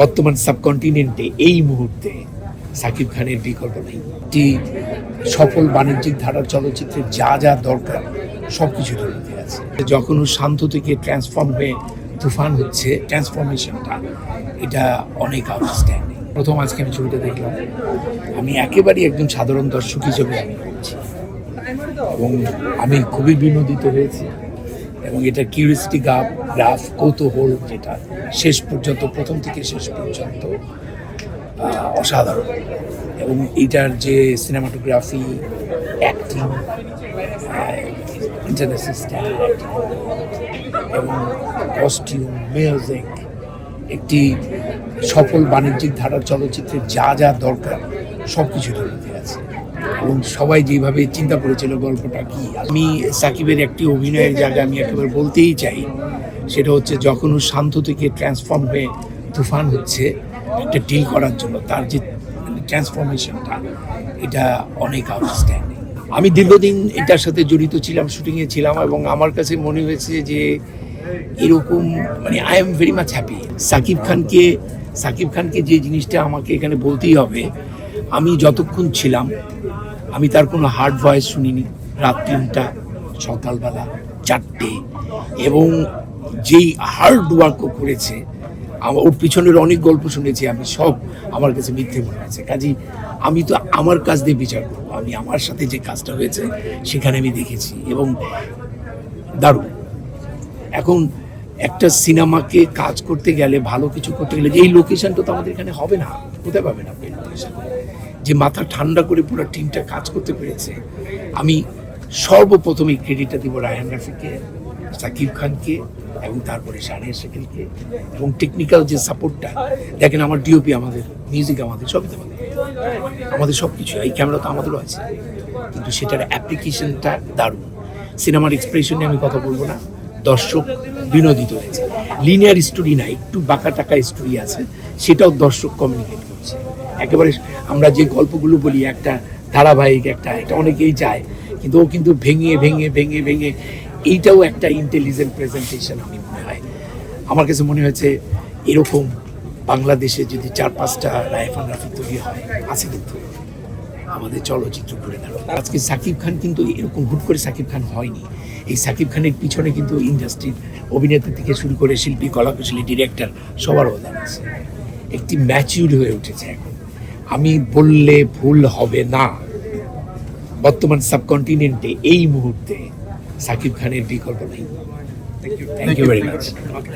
বর্তমান সাবকন্টিনেন্টে এই মুহূর্তে সাকিব খানের বিকল্প নেই। একটি সফল বাণিজ্যিক ধারার চলচ্চিত্রের যা যা দরকার সব কিছু মধ্যে আছে। যখন ও শান্ত থেকে ট্রান্সফর্ম হয়ে তুফান হচ্ছে ট্রান্সফরমেশনটা এটা অনেক আউটস্ট্যান্ডিং প্রথম আজকে আমি ছবিটা দেখলাম। আমি একেবারেই একজন সাধারণ দর্শক হিসেবে আমি এবং আমি খুবই বিনোদিত হয়েছি। এবং এটা কিউরিয়াসিটি গ্রাফ গ্রাফ কৌতূহল যেটা শেষ পর্যন্ত, প্রথম থেকে শেষ পর্যন্ত অসাধারণ। এবং এটার যে সিনেমাটোগ্রাফি অ্যাক্টিং এবং কস্টিউম মিউজিক একটি সফল বাণিজ্যিক ধারার চলচ্চিত্রের যা যা দরকার সব কিছু মধ্যে আছে। এবং সবাই যেভাবে চিন্তা করেছিল গল্পটা কি। আমি সাকিবের একটি অভিনয়ের জায়গা আমি একেবারে বলতেই চাই, সেটা হচ্ছে যখন ও শান্ত থেকে ট্রান্সফর্ম হয়ে তুফান হচ্ছে, একটা ডিল করার জন্য তার যে ট্রান্সফরমেশনটা এটা অনেক আউটস্ট্যান্ডিং আমি দীর্ঘদিন এটার সাথে জড়িত ছিলাম শুটিংয়ে ছিলাম এবং আমার কাছে মনে হয়েছে যে এরকম মানে I am very much happy Sakib খানকে সাকিব খানকে যে জিনিসটা আমাকে এখানে বলতেই হবে, আমি যতক্ষণ ছিলাম আমি তার কোনো হার্ড ভয়েস শুনিনি। রাত তিনটা, সকালবেলা চারটে। এবং যেই হার্ড ওয়ার্কও করেছে আমার ওর পিছনের অনেক গল্প শুনেছি আমি, সব আমার কাছে মিথ্যে মনে হয়েছে। কাজী, আমি তো আমার কাজ দিয়ে বিচার করব। আমি আমার সাথে যে কাজটা হয়েছে, সেখানে আমি দেখেছি। এবং দারুণ। এখন একটা সিনেমাকে কাজ করতে গেলে, ভালো কিছু করতে গেলে যে এই লোকেশনটা তো আমাদের এখানে হবে না, কোথায় পাবেন আপনি লোকেশন যে মাথা ঠান্ডা করে পুরো টিমটা কাজ করতে পেরেছে, আমি সর্বপ্রথমে ক্রেডিটটা দিব রায়হান রাফিকে, সাকিব খানকে এবং তারপরে শাহরিয়ার শেখিলকে এবং টেকনিক্যাল যে সাপোর্টটা দেখেন আমার ডিওপি আমাদের মিউজিক আমাদের, সবই তো আমাদের। সব কিছু এই ক্যামেরা তো আমাদেরও আছে, কিন্তু সেটার অ্যাপ্লিকেশনটা দারুণ। সিনেমার এক্সপ্রেশনে আমি কথা বলব না, দর্শক বিনোদিত হয়েছে। লিনিয়ার স্টোরি না, একটু বাঁকা টাকা স্টোরি আছে, সেটাও দর্শক কমিউনিকেট করছে। একেবারে আমরা যে গল্পগুলো বলি, একটা ধারাবাহিক, একটা, এটা অনেকেই চায়, কিন্তু ও কিন্তু ভেঙে ভেঙে ভেঙে ভেঙে, এইটাও একটা ইন্টেলিজেন্ট প্রেজেন্টেশন আমি মনে হয়। আমার কাছে মনে হয়েছে এরকম বাংলাদেশে যদি চার, পাঁচটা রায়ফান রাফি তৈরি হয়, আছে কিন্তু। আমাদের চলচ্চিত্র করে দাঁড়াবে আজকে সাকিব খান কিন্তু এরকম হুট করে সাকিব খান হয়নি। এই সাকিব খানের পিছনে কিন্তু ইন্ডাস্ট্রির অভিনেতা থেকে শুরু করে শিল্পী, কলাকুশলী ডিরেক্টর সবার অবদান আছে। একটি ম্যাচিউর হয়ে উঠেছে এখন। আমি বললে ভুল হবে না। বর্তমান সাবকন্টিনেন্টে এই মুহূর্তে সাকিব খানের বিকল্প নেই। Thank you very much